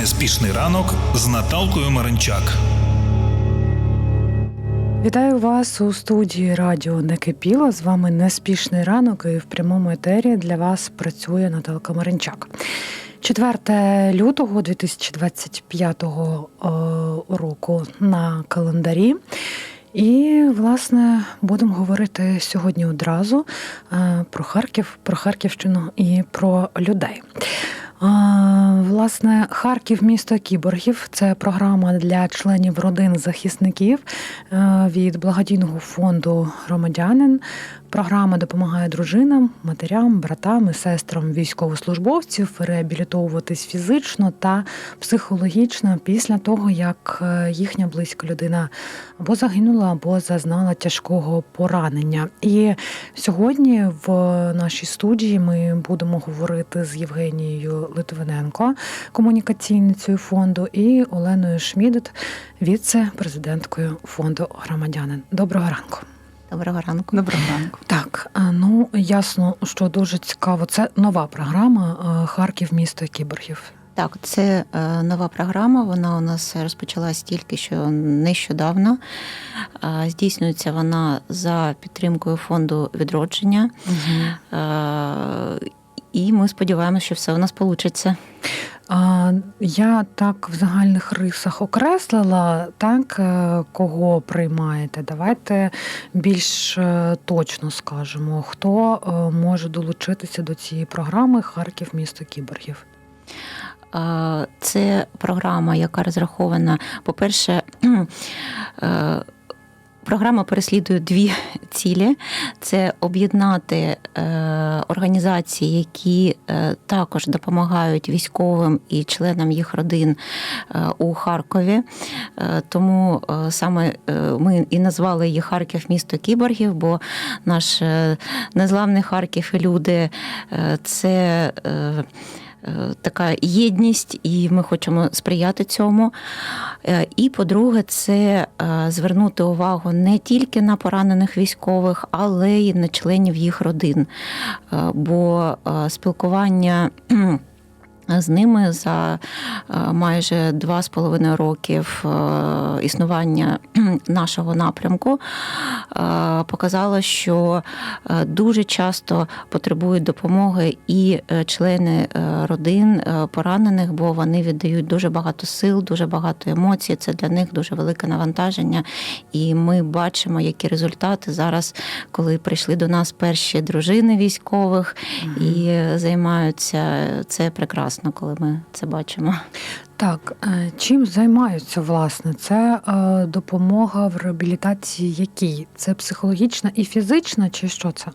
Неспішний ранок з Наталкою Маринчак. Вітаю вас у студії Радіо Некипіло. З вами неспішний ранок і в прямому етері для вас працює Наталка Маринчак. 4 лютого 2025 е, року на календарі. І, власне, будемо говорити сьогодні одразу е, про Харків, про Харківщину і про людей. Власне, Харків, місто кіборгів це програма для членів родин захисників е, від благодійного фонду громадянин. Програма допомагає дружинам, матерям, братам і сестрам військовослужбовців реабілітовуватись фізично та психологічно після того, як е, їхня близька людина або загинула, або зазнала тяжкого поранення. І сьогодні в нашій студії ми будемо говорити з Євгенією Литвиненко, комунікаційницею фонду, і Оленою Шмідет, віце-президенткою фонду громадянин. Доброго ранку. Доброго ранку. Доброго ранку. Так, ну ясно, що дуже цікаво. Це нова програма е, Харків, місто кіборгів. Так, це е, нова програма. Вона у нас розпочалась тільки що нещодавно. Е, Здійснюється вона за підтримкою фонду відродження. Е, І ми сподіваємося, що все у нас вийде. Я так в загальних рисах окреслила, так е, кого приймаєте. Давайте більш е, точно скажемо, хто е, може долучитися до цієї програми Харків, місто кіборгів. Це програма, яка розрахована, по-перше, програма переслідує дві цілі: це об'єднати е, організації, які е, також допомагають військовим і членам їх родин е, у Харкові. Тому саме ми і назвали її Харків місто кіборгів, бо наш незламний Харків і люди це. Е, Така єдність, і ми хочемо сприяти цьому. Е, І, по-друге, це е, звернути увагу не тільки на поранених військових, але й на членів їх родин. Бо спілкування. З ними за майже два з половиною років існування нашого напрямку е, показало, що е, дуже часто потребують допомоги і е, члени родин поранених, бо вони віддають дуже багато сил, дуже багато емоцій. Це для них дуже велике навантаження. І ми бачимо, які результати зараз, коли прийшли до нас перші дружини військових і займаються. Це прекрасно, коли ми це бачимо. Так, е, чим займаються власне? Це е, допомога в реабілітації якій? Це психологічна і фізична, чи що це?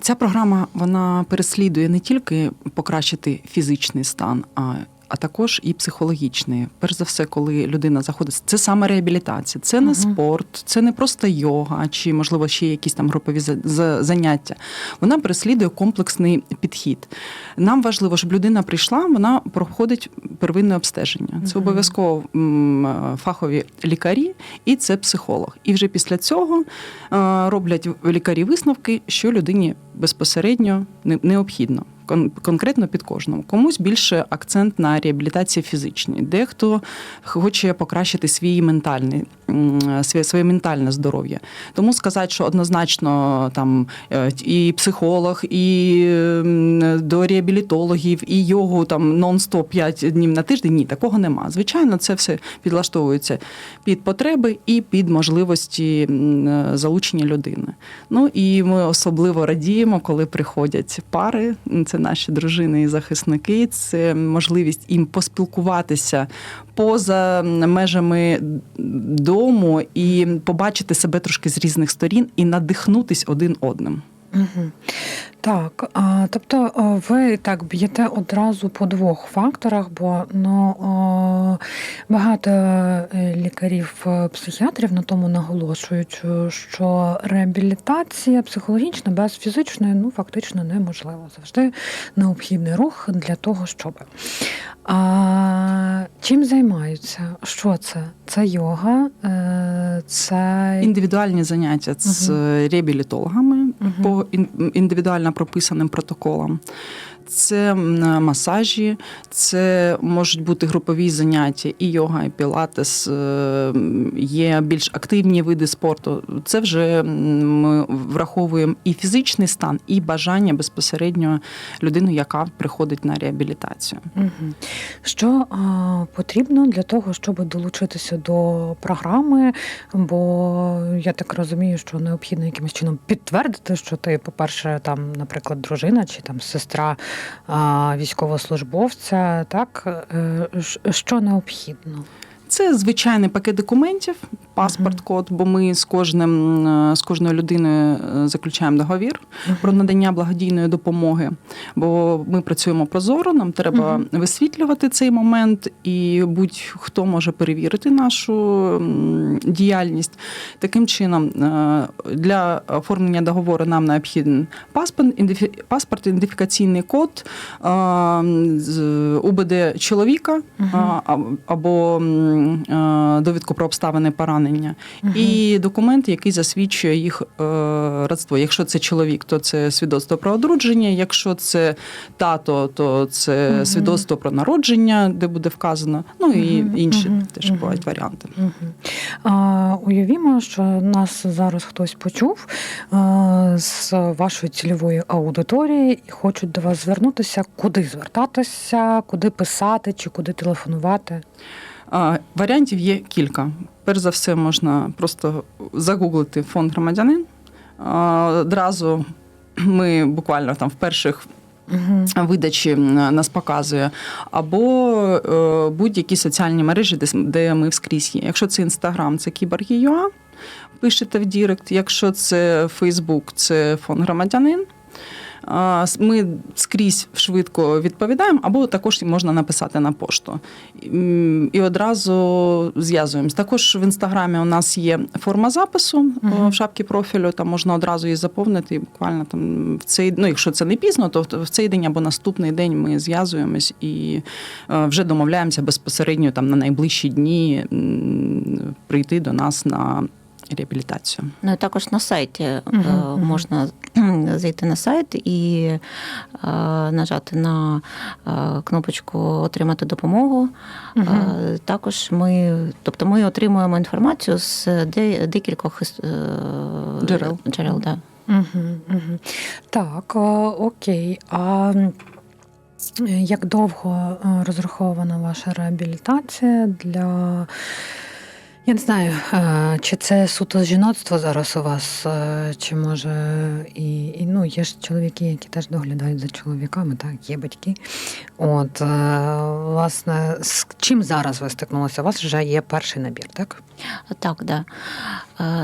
Ця програма вона переслідує не тільки покращити фізичний стан, а а також і психологічний. Перш за все, коли людина заходить, це саме реабілітація, це не спорт, це не просто йога, чи можливо ще якісь там групові за- за- заняття. Вона переслідує комплексний підхід. Нам важливо, щоб людина прийшла, вона проходить первинне обстеження. Це обов'язково фахові лікарі, і це психолог. І вже після цього е, роблять лікарі висновки, що людині безпосередньо не- необхідно. Кон- Конкретно під кожному. Комусь більше акцент на реабілітації фізичній, дехто хоче покращити свій ментальний, своє, своє ментальне здоров'я. Тому сказати, що однозначно там е, і психолог, і до реабілітологів, і йогу там нон-стоп 5 днів на тиждень. Ні, такого нема. Звичайно, це все підлаштовується під потреби і під можливості е, залучення людини. Ну і ми особливо радіємо, коли приходять пари. Це наші дружини і захисники. Це можливість їм поспілкуватися поза межами дому і побачити себе трошки з різних сторін і надихнутись один одним. Угу. Так, а, тобто ви так б'єте одразу по двох факторах, бо ну, багато е, лікарів, е, на тому наголошують, е, що реабілітація психологічна без фізичної ну, фактично неможлива. Завжди необхідний рух для того, щоб. А, чим займаються? Що це? Це йога, це Індивідуальні заняття з реабілітологами Мгм. по ін- індивідуально прописаним протоколам. Це масажі, це можуть бути групові заняття, і йога, і пілатес, е, є більш активні види спорту. Це вже ми враховуємо і фізичний стан, і бажання безпосередньо людини, яка приходить на реабілітацію. Що потрібно для того, щоб долучитися до програми? Бо я так розумію, що необхідно якимось чином підтвердити, що ти, по-перше, там, наприклад, дружина чи там сестра військовослужбовця, так Е, що необхідно? Це звичайний пакет документів, паспорт, код, бо ми з кожним е, з кожною людиною е, заключаємо договір про надання благодійної допомоги. Бо ми працюємо прозоро, нам треба висвітлювати цей момент, і будь-хто може перевірити нашу діяльність. Таким чином, е, для оформлення договору нам необхіден паспорт, паспорт, ідентифікаційний код УБД чоловіка або довідку про обставини поранення, і документ, який засвідчує їх е, родство. Якщо це чоловік, то це свідоцтво про одруження. Якщо це тато, то це Мгм. свідоцтво про народження, де буде вказано. Ну і інші мгм, теж мгм. бувають варіанти. Мгм. А, уявімо, що нас зараз хтось почув а, з вашої цільової аудиторії і хочуть до вас звернутися, куди звертатися, куди писати чи куди телефонувати. Варіантів є кілька. Перш за все, можна просто загуглити фонд громадянин. Одразу ми буквально там в перших Угу. видачі нас показує, або е, будь-які соціальні мережі, де, де ми вскрізь є. Якщо це Інстаграм, це кіборги.ua, пишете в Дірект. Якщо це Фейсбук, це фонд громадянин. Ми скрізь швидко відповідаємо, або також можна написати на пошту. І одразу зв'язуємось. Також в інстаграмі у нас є форма запису в шапці профілю. Там можна одразу її заповнити. І буквально там в цей, ну якщо це не пізно, то в- в цей день або наступний день ми зв'язуємось і е, вже домовляємося безпосередньо там на найближчі дні прийти до нас на реабілітацію. Ну і також на сайті мгм. можна зайти на сайт і е, нажати на е, кнопочку Отримати допомогу. Е, Також ми, тобто ми отримуємо інформацію з декількох Джерел. джерел да. Угу, угу. Так, о, окей. А як довго розрахована ваша реабілітація для. Я не знаю, чи це суто жіноцтво зараз у вас, чи може і, і ну, є ж чоловіки, які теж доглядають за чоловіками, так, є батьки. От, власне, з чим зараз ви стикнулися? У вас вже є перший набір, так? Так, да.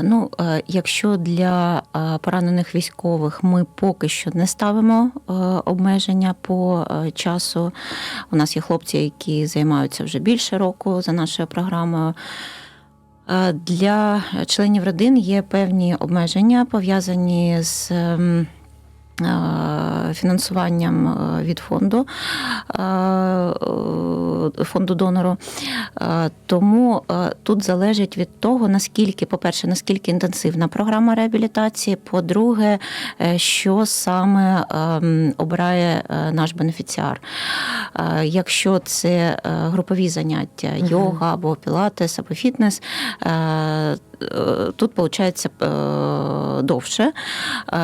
Ну, якщо для поранених військових ми поки що не ставимо обмеження по часу. У нас є хлопці, які займаються вже більше року за нашою програмою. Е, Для членів родин є певні обмеження, пов'язані з. Е, Фінансуванням е, від фонду е, фонду донору. Тому тут залежить від того, наскільки, по-перше, наскільки інтенсивна програма реабілітації, по-друге, що саме ем, обирає наш бенефіціар. Якщо це групові заняття, йога або пілатес, або фітнес, тут виходить довше.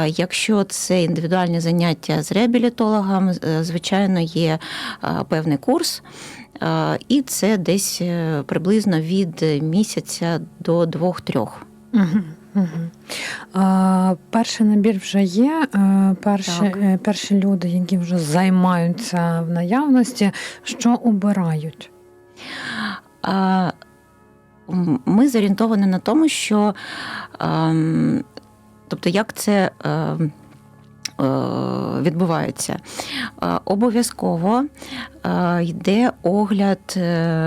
Якщо це індивідуальні заняття з реабілітологом, е, звичайно, є е, певний курс. Е, І це десь приблизно від місяця до двох-трьох. Угу, угу. А, перший набір вже є. Перші, Так. перші люди, які вже займаються в наявності, що обирають? А, Ми зорієнтовані на тому, що ем, тобто, як це. Е, Відбувається Е, обов'язково е, йде огляд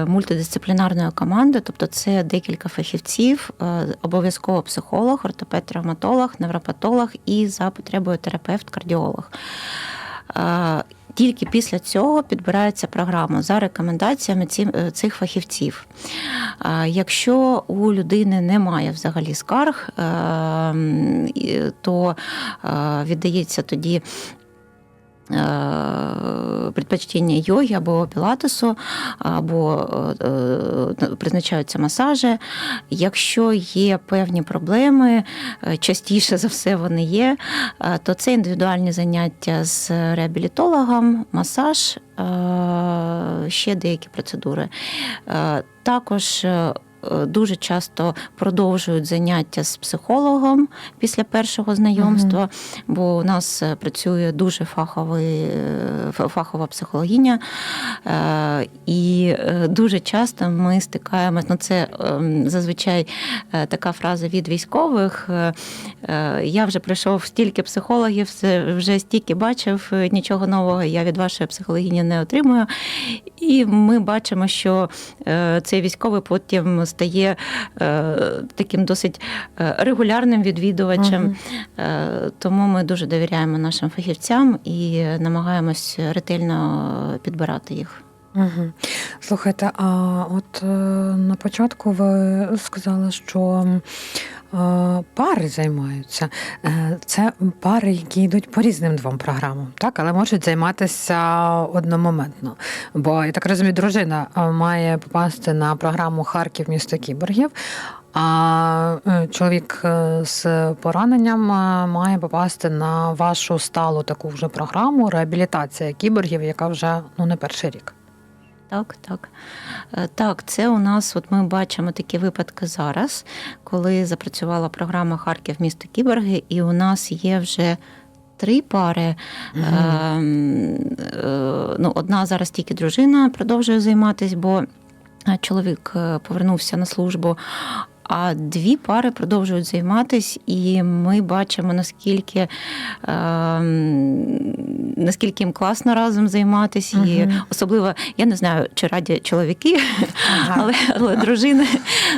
мультидисциплінарної команди, тобто це декілька фахівців, обов'язково психолог, ортопед, травматолог, невропатолог і за потребою терапевт, кардіолог. Тільки після цього підбирається програма за рекомендаціями ці- е, цих фахівців. Якщо у людини немає взагалі скарг, е, то е, віддається тоді предпочтіння йоги або пілатесу, або е, е, призначаються масажі. Якщо є певні проблеми, е, частіше за все вони є, то це індивідуальні заняття з реабілітологом, масаж, ще деякі процедури. Також дуже часто продовжують заняття з психологом після першого знайомства, бо у нас е, працює дуже фаховий, е, фахова психологиня. Е, І е, дуже часто ми стикаємось, ну це ем, зазвичай е, така фраза від військових. е, е, Я вже пройшов стільки психологів, вже стільки бачив, е, нічого нового я від вашої психологині не отримую. І ми бачимо, що е, цей військовий потім стає е, таким досить е, регулярним відвідувачем. Мгм. Е, Тому ми дуже довіряємо нашим фахівцям і намагаємось ретельно підбирати їх. Угу. Слухайте, а от на початку ви сказали, що пари займаються. Е, Це пари, які йдуть по різним двом програмам, так, але можуть займатися одномоментно. Бо я так розумію, дружина е, має попасти на програму Харків місто кіборгів. А е, чоловік е, з пораненням е, має попасти на вашу сталу таку вже програму реабілітація кіборгів, яка вже ну не перший рік. Так, так. Е, Так, це у нас, от ми бачимо такі випадки зараз, коли запрацювала програма Харків місто Кіберги, і у нас є вже. Три пари. Мгм. Ем, е, Ну, одна зараз тільки дружина продовжує займатися, бо е, чоловік е, повернувся на службу. А дві пари продовжують займатися, і ми бачимо, наскільки, ем, наскільки їм класно разом займатися. І особливо, я не знаю, чи раді чоловіки, Ага. але, але дружини,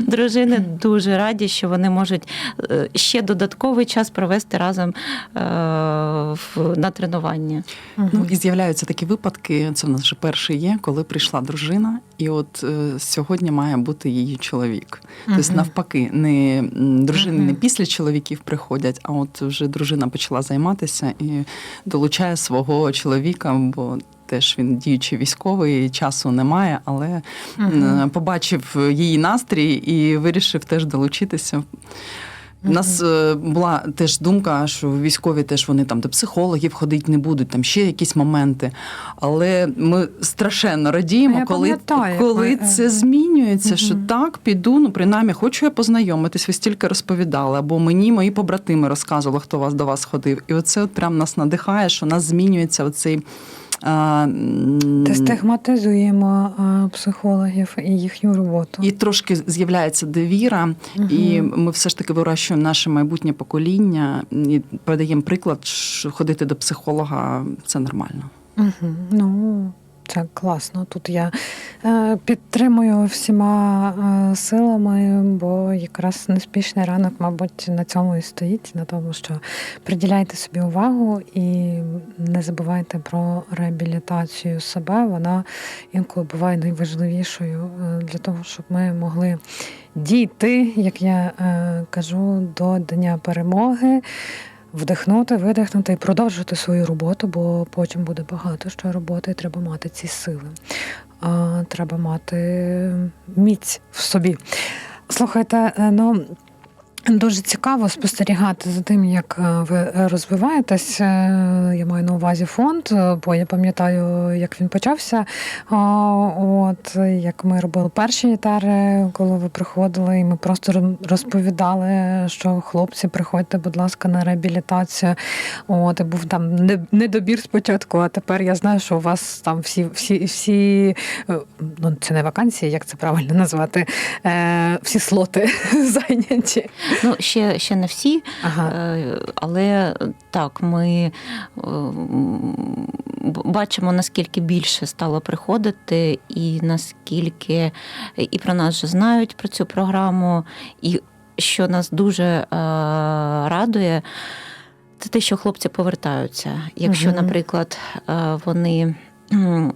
дружини дуже раді, що вони можуть е, ще додатковий час провести разом е, в- на тренування. Мгм. Ну і з'являються такі випадки. Це в нас вже перший є, коли прийшла дружина, і от е, сьогодні має бути її чоловік. Тобто, навпаки, не м, дружини не після чоловіків приходять, а от вже дружина почала займатися і долучає свого чоловіка, бо теж він діючий військовий, часу немає, але Мгм. е, побачив її настрій і вирішив теж долучитися. У нас е, була теж думка, що військові теж вони там до психологів ходити не будуть, там ще якісь моменти. Але ми страшенно радіємо, Я коли, пам'ятаю, коли як ви, е, це змінюється, що так, піду, ну принаймні, хочу я познайомитись, ви стільки розповідали, або мені мої побратими розказували, хто вас до вас ходив. І оце от прям нас надихає, що у нас змінюється оцей. А, м, стигматизуємо психологів і їхню роботу. і трошки з'являється довіра, і ми все ж таки вирощуємо наше майбутнє покоління і подаємо приклад, що ходити до психолога це нормально. Угу. Ну, це класно. Тут я е, підтримую всіма е, силами, бо якраз неспішний ранок, мабуть, на цьому і стоїть, на тому, що приділяйте собі увагу і не забувайте про реабілітацію себе. Вона інколи буває найважливішою е, для того, щоб ми могли дійти, як я е, кажу, до Дня перемоги. Вдихнути, видихнути і продовжити свою роботу, бо потім буде багато що роботи, і треба мати ці сили. А, треба мати міць в собі. Слухайте, е, ну. Дуже цікаво спостерігати за тим, як е, ви розвиваєтесь. Е, Я маю на увазі фонд, е, бо я пам'ятаю, як він почався. От як ми робили перші етери, коли ви приходили, і ми просто роз- розповідали, що хлопці, приходьте, будь ласка, на реабілітацію. От і був там не- недобір спочатку, а тепер я знаю, що у вас там всі, всі, всі ну це не вакансії, як це правильно назвати, всі слоти зайняті. Ну, ще, ще не всі, Ага. Е, Але так, ми е, бачимо, наскільки більше стало приходити, і наскільки і про нас вже знають про цю програму, і що нас дуже е, радує. Це те, що хлопці повертаються. Якщо, наприклад, вони е,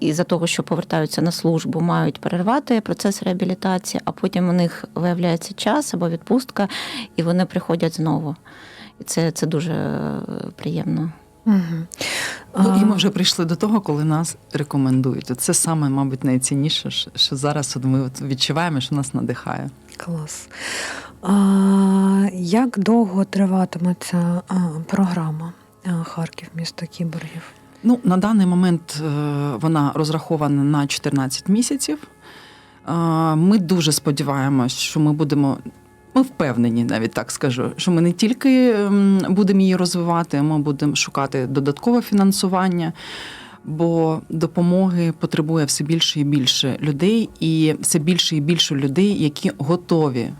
із-за того, що повертаються на службу, мають перервати процес реабілітації, а потім у них виявляється час або відпустка, і вони приходять знову. І це, це дуже приємно. Угу. Ну, і ми вже прийшли до того, коли нас рекомендують. Це саме, мабуть, найцінніше, що- зараз от ми от відчуваємо, що нас надихає. Клас. А, як довго триватиме ця а, програма Харків, місто Кіборгів? Ну, на даний момент е, вона розрахована на 14 місяців. Ми дуже сподіваємось, що ми будемо. Ми впевнені, навіть так скажу, що ми не тільки будемо її розвивати, ми будемо шукати додаткове фінансування, бо допомоги потребує все більше і більше людей, і все більше і більше людей, які готові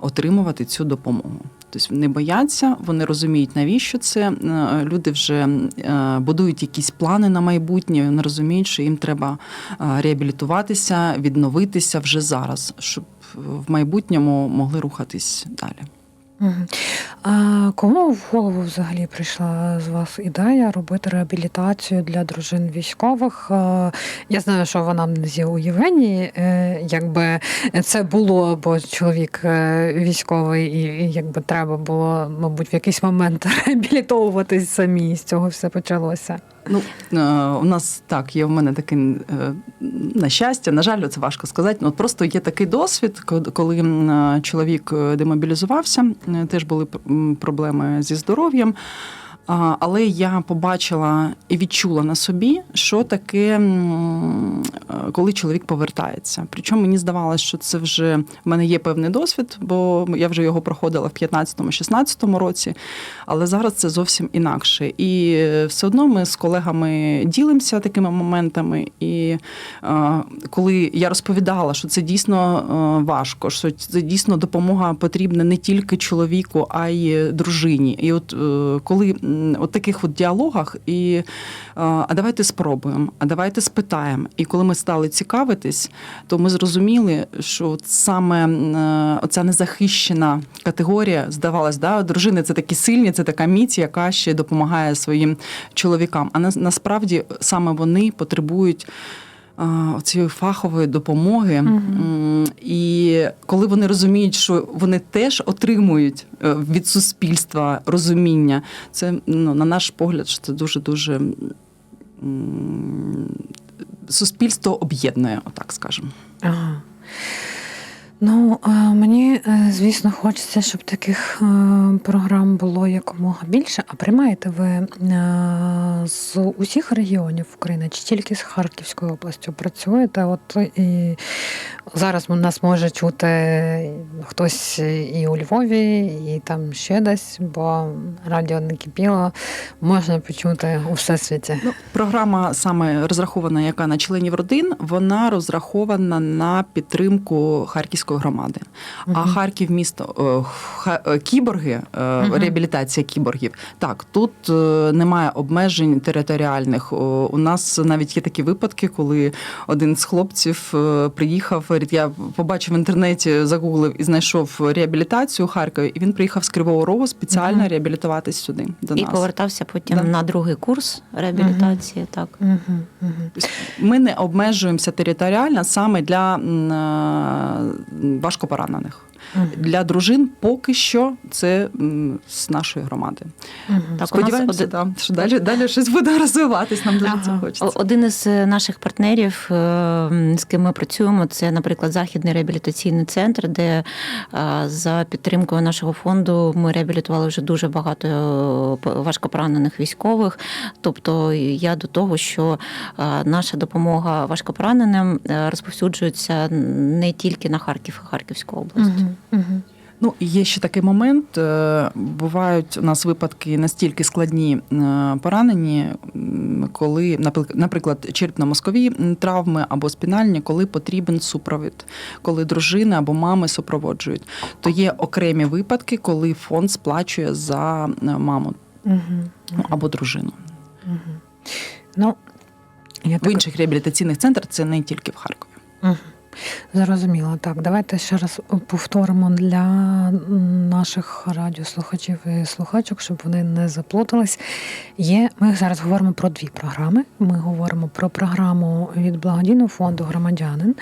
отримувати цю допомогу. Тобто не бояться, вони розуміють, навіщо це. Е, Люди вже е, будують якісь плани на майбутнє, вони розуміють, що їм треба е, реабілітуватися, відновитися вже зараз, щоб в майбутньому могли рухатись далі. А кому в голову взагалі прийшла з вас ідея робити реабілітацію для дружин військових? Я знаю, що в анамнезі у Євгенії, е, якби це було, бо чоловік е, військовий, і якби треба було, мабуть, в якийсь момент реабілітовуватись самі. З цього все почалося. Ну, е, у нас так, є в мене таке на щастя, на жаль, це важко сказати. Ну, просто є такий досвід, ко- коли е, чоловік е, демобілізувався, теж були проблеми зі здоров'ям. Але я побачила і відчула на собі, що таке, е, коли чоловік повертається. Причому мені здавалося, що це вже в мене є певний досвід, бо я вже його проходила в 15-16 році, але зараз це зовсім інакше. І е, все одно ми з колегами ділимося такими моментами. І е, коли я розповідала, що це дійсно важко, що це дійсно допомога потрібна не тільки чоловіку, а й дружині. І от коли от таких от діалогах, і а давайте спробуємо, а давайте спитаємо. І коли ми стали цікавитись, то ми зрозуміли, що саме е, оця незахищена категорія, здавалось, да, дружини це такі сильні, це така міць, яка ще допомагає своїм чоловікам. А насправді саме вони потребують. Е, Цієї фахової допомоги, М, і коли вони розуміють, що вони теж отримують е, від суспільства розуміння, це ну, на наш погляд, що це дуже дуже суспільство об'єднує, отак скажемо. Ага. Ну, е, мені, е, звісно, хочеться, щоб таких е, програм було якомога більше. А приймаєте ви з усіх регіонів України чи тільки з Харківською областю працюєте? От і зараз нас може чути хтось і у Львові, і там ще десь, бо радіо не кипіло, можна почути у всесвіті. Ну, програма саме розрахована, яка на членів родин, вона розрахована на підтримку Харківської громади. А Харків місто е, Ха- е, кіборги, е, Мгм. реабілітація кіборгів. Так, тут немає обмежень територіальних. У нас навіть є такі випадки, коли один з хлопців приїхав. Я побачив в інтернеті, загуглив і знайшов реабілітацію у Харкові, і він приїхав з Кривого Рогу спеціально Мгм. реабілітуватись сюди. До І нас. повертався потім Да. на другий курс реабілітації. Так. Угу, угу. Ми не обмежуємося територіально саме для м, е, важкопоранених. Для дружин поки що це м, з нашої громади. Угу. Так, Сподіваємося, нас да, що далі, далі щось буде розвиватись. Нам дуже Ага. це хочеться. Один із е, наших партнерів, е, з ким ми працюємо, це, наприклад, Західний реабілітаційний центр, де е, за підтримкою нашого фонду ми реабілітували вже дуже багато важкопоранених військових. Тобто я до того, що наша допомога важкопораненим розповсюджується не тільки на Харків, а Харківську область. Угу, угу. Ну, є ще такий момент. е, Бувають у нас випадки настільки складні е, поранені, коли, наприклад, черепно-мозкові травми або спінальні, коли потрібен супровід, коли дружини або мами супроводжують. То є окремі випадки, коли фонд сплачує за е, маму Угу. ну, або дружину. Угу. Ну, я В так... інших реабілітаційних центрах це не тільки в Харкові. Угу. Зрозуміло. Так, давайте ще раз повторимо для наших радіослухачів і слухачок, щоб вони не заплутались. Є, ми зараз говоримо про дві програми. Ми говоримо про програму від благодійного фонду Громадянин.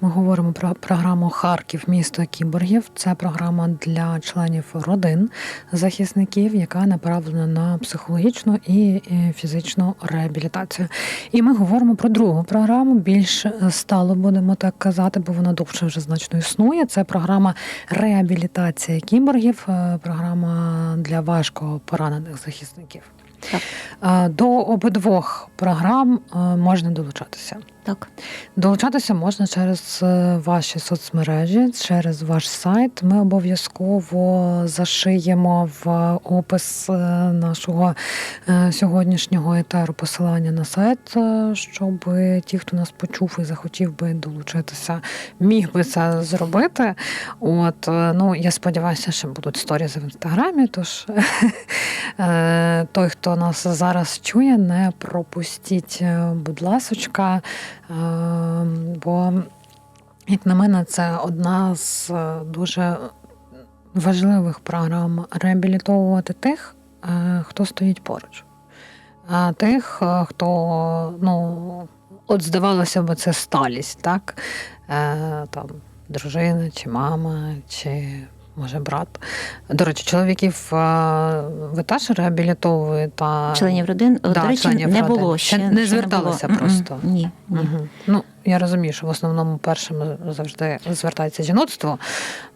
Ми говоримо про програму Харків, місто кіборгів. Це програма для членів родин захисників, яка направлена на психологічну і фізичну реабілітацію. І ми говоримо про другу програму, більш стало будемо так казати, бо вона довше вже значно існує. Це програма реабілітації кіборгів, е, програма для важко поранених захисників. Так. Е, До обидвох програм е, можна долучатися. Так. Долучатися можна через е, ваші соцмережі, через ваш сайт. Ми обов'язково зашиємо в опис е, нашого е, сьогоднішнього етеру посилання на сайт, щоб ті, хто нас почув і захотів би долучитися, міг би це зробити. От ну я сподіваюся, що будуть сторізи в інстаграмі. Тож той, хто нас зараз чує, не пропустіть, будь ласочка. Е, Бо, як на мене, це одна з е, дуже важливих програм реабілітовувати тих, е, хто стоїть поруч. А тих, е, хто, ну, от здавалося б, це сталість, так? Там, дружина, чи мама, чи може брат. До речі, чоловіків е, ви теж реабілітовуєте? Членів родин, Да, до речі, членів не родин. було Ще не зверталися було. просто? Ні, ні. Угу. Ну, я розумію, що в основному першим завжди звертається жіноцтво.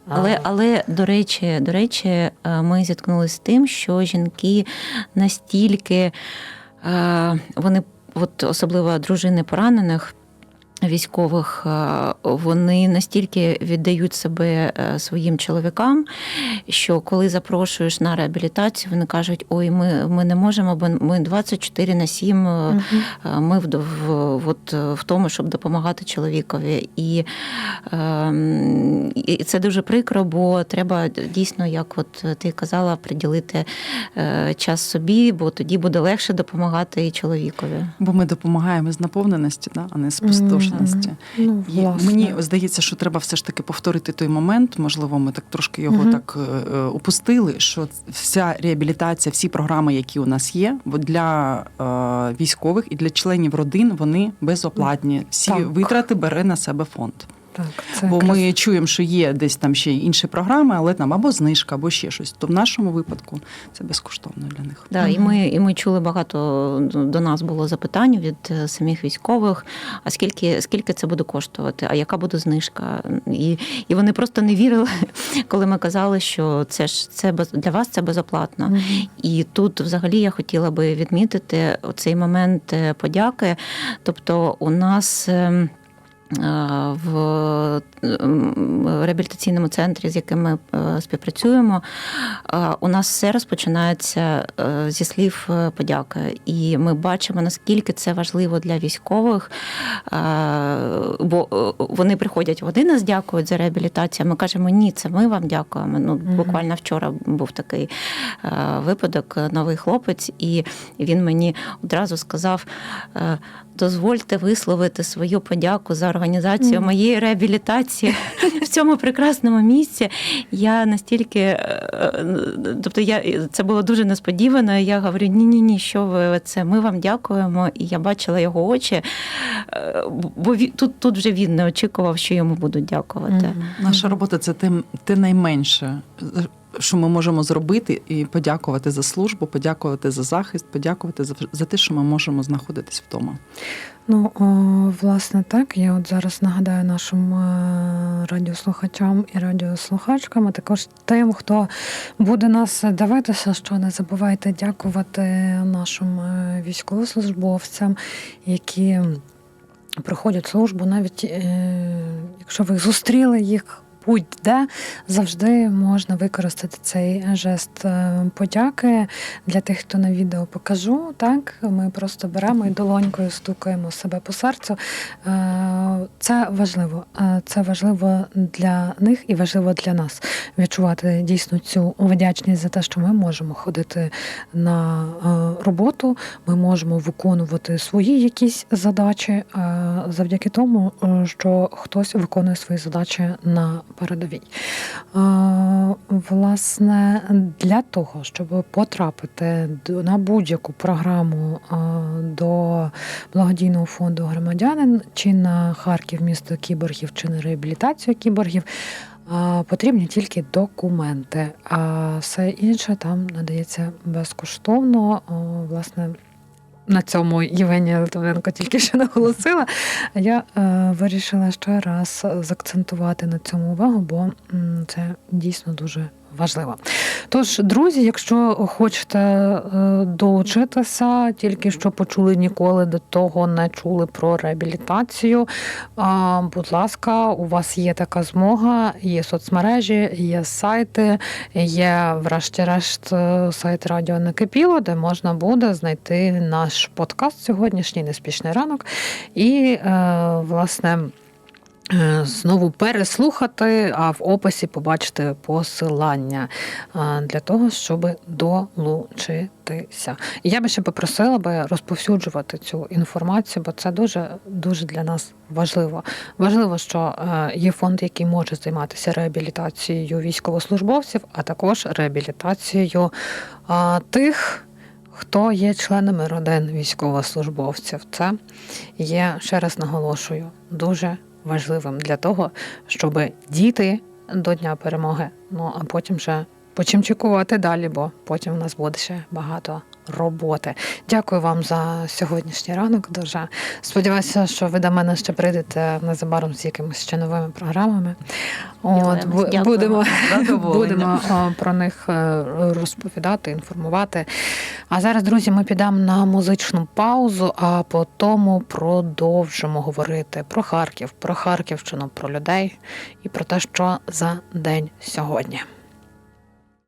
Але, але до речі, до речі, е, ми зіткнулися з тим, що жінки настільки е, вони, от особливо дружини поранених. Військових е, вони настільки віддають себе е, своїм чоловікам, що коли запрошуєш на реабілітацію, вони кажуть: ой, ми, ми не можемо, бо ми 24 на 7 е, Мгм. Е, Ми в, в, от, в тому, щоб допомагати чоловікові. І, ем, і це дуже прикро, бо треба дійсно, як от ти казала, приділити час собі, бо тоді буде легше допомагати і чоловікові. Бо ми допомагаємо з наповненості, да, а не з спустошеності. Ну, І мені здається, що треба все ж таки повторити той момент. Можливо, ми так трошки його угу. так е, е, упустили. Що вся реабілітація, всі програми, які у нас є, для е, військових і для членів родин вони безоплатні. Всі Так. витрати бере на себе фонд. Так, це Бо якраз- ми чуємо, що є десь там ще інші програми, але там або знижка, або ще щось. То в нашому випадку це безкоштовно для них. Да, і ми, і ми чули багато до нас було запитань від е, самих військових: а скільки, скільки це буде коштувати, а яка буде знижка? І, і вони просто не вірили, коли ми казали, що це ж це без- для вас це безоплатно. І тут, взагалі, я хотіла би відмітити цей момент е, подяки. Тобто, у нас. Е, В реабілітаційному центрі, з яким ми е, співпрацюємо, е, у нас все розпочинається зі слів подяки, і ми бачимо наскільки це важливо для військових, бо вони приходять, вони нас дякують за реабілітацію. Ми кажемо, ні, це ми вам дякуємо. Ну буквально вчора був такий випадок, новий хлопець, і він мені одразу сказав: дозвольте висловити свою подяку за організацію моєї реабілітації в цьому прекрасному місці. Я настільки, е, тобто я це було дуже несподівано. і Я говорю: ні, ні, ні, що ви це? Ми вам дякуємо. І я бачила його очі, е, бо тут, тут вже він не очікував, що йому будуть дякувати. Наша робота це те, те найменше, що ми можемо зробити, і подякувати за службу, подякувати за захист, подякувати за, за те, що ми можемо знаходитись вдома. Ну, о, власне, так. Я от зараз нагадаю нашим е, радіослухачам і радіослухачкам, а також тим, хто буде нас дивитися, що не забувайте дякувати нашим е, військовослужбовцям, які проходять службу, навіть е, якщо ви зустріли їх будь-де завжди можна використати цей жест е, подяки для тих, хто на відео покажу. Так, ми просто беремо і долонькою стукаємо себе по серцю. Е, Це важливо. Е, Це важливо для них і важливо для нас відчувати дійсно цю вдячність за те, що ми можемо ходити на роботу, ми можемо виконувати свої якісь задачі завдяки тому, що хтось виконує свої задачі на передовій. Е, Власне, для того, щоб потрапити на будь-яку програму е, до благодійного фонду громадянин чи на Харків, місто кіборгів, чи на реабілітацію кіборгів. Потрібні тільки документи, а все інше там надається безкоштовно. Власне, на цьому Євгенія Литвиненко тільки що наголосила. Я е, вирішила ще раз заакцентувати на цьому увагу, бо це дійсно дуже важливо. Тож, друзі, якщо хочете е, долучитися, тільки що почули ніколи до того не чули про реабілітацію. Будь ласка, у вас є така змога, є соцмережі, є сайти, є, врешті-решт, е, сайт Радіо Накипіло, де можна буде знайти наш подкаст сьогоднішній неспішний ранок. І, е, власне. Е, Знову переслухати, а в описі побачити посилання е, для того, щоб долучитися. Я би ще попросила би розповсюджувати цю інформацію, бо це дуже дуже для нас важливо. Важливо, що е, є фонд, який може займатися реабілітацією військовослужбовців, а також реабілітацією тих. Хто є членами родин військовослужбовців? Це є, ще раз наголошую, дуже важливим для того, щоб діти до Дня перемоги, ну а потім вже почимчикувати далі, бо потім в нас буде ще багато роботи. Дякую вам за сьогоднішній ранок. Дуже сподіваюся, що ви до мене ще прийдете незабаром з якимись ще новими програмами. От Дякуємо. будемо, будемо про них е, розповідати, інформувати. А зараз, друзі, ми підемо на музичну паузу, а потім продовжимо говорити про Харків, про Харківщину, про людей і про те, що за день сьогодні.